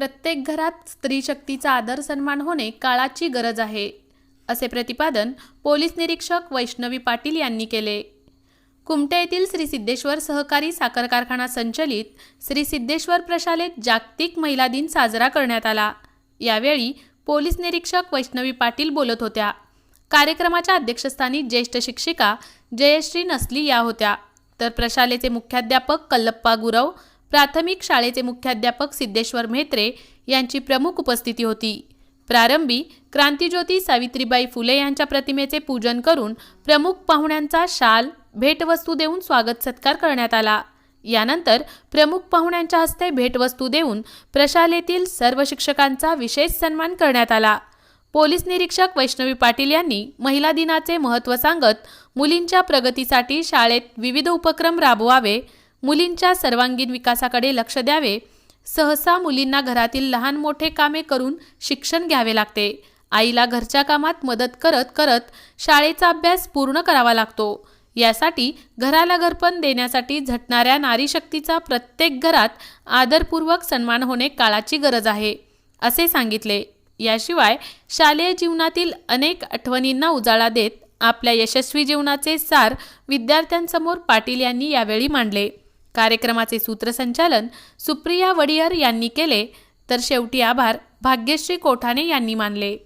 प्रत्येक घरात स्त्री शक्तीचा आदर सन्मान होणे काळाची गरज आहे असे प्रतिपादन पोलीस निरीक्षक वैष्णवी पाटील यांनी केले. कुमटे येथील श्री सिद्धेश्वर सहकारी साखर कारखाना संचलित श्री सिद्धेश्वर प्रशालेत जागतिक महिला दिन साजरा करण्यात आला. यावेळी पोलीस निरीक्षक वैष्णवी पाटील बोलत होत्या. कार्यक्रमाच्या अध्यक्षस्थानी ज्येष्ठ शिक्षिका जयश्री नसली या होत्या. तर प्रशालेचे मुख्याध्यापक कल्लप्पा गुरव प्राथमिक शाळेचे मुख्याध्यापक सिद्धेश्वर म्हेत्रे यांची प्रमुख उपस्थिती होती. प्रारंभी क्रांतिज्योती सावित्रीबाई फुले यांच्या प्रतिमेचे पूजन करून प्रमुख पाहुण्यांचा शाल भेटवस्तू देऊन स्वागत सत्कार करण्यात आला. यानंतर प्रमुख पाहुण्यांच्या हस्ते भेटवस्तू देऊन प्रशालेतील सर्व शिक्षकांचा विशेष सन्मान करण्यात आला. पोलीस निरीक्षक वैष्णवी पाटील यांनी महिला दिनाचे महत्त्व सांगत मुलींच्या प्रगतीसाठी शाळेत विविध उपक्रम राबवावे मुलींच्या सर्वांगीण विकासाकडे लक्ष द्यावे. सहसा मुलींना घरातील लहान मोठे कामे करून शिक्षण घ्यावे लागते. आईला घरच्या कामात मदत करत करत शाळेचा अभ्यास पूर्ण करावा लागतो. यासाठी घराला घरपण देण्यासाठी झटणाऱ्या नारीशक्तीचा प्रत्येक घरात आदरपूर्वक सन्मान होणे काळाची गरज आहे असे सांगितले. याशिवाय शालेय जीवनातील अनेक आठवणींना उजाळा देत आपल्या यशस्वी जीवनाचे सार विद्यार्थ्यांसमोर पाटील यांनी यावेळी मांडले. कार्यक्रमाचे सूत्रसंचालन सुप्रिया वडियर यांनी केले तर शेवटी आभार भाग्यश्री कोठाणे यांनी मानले.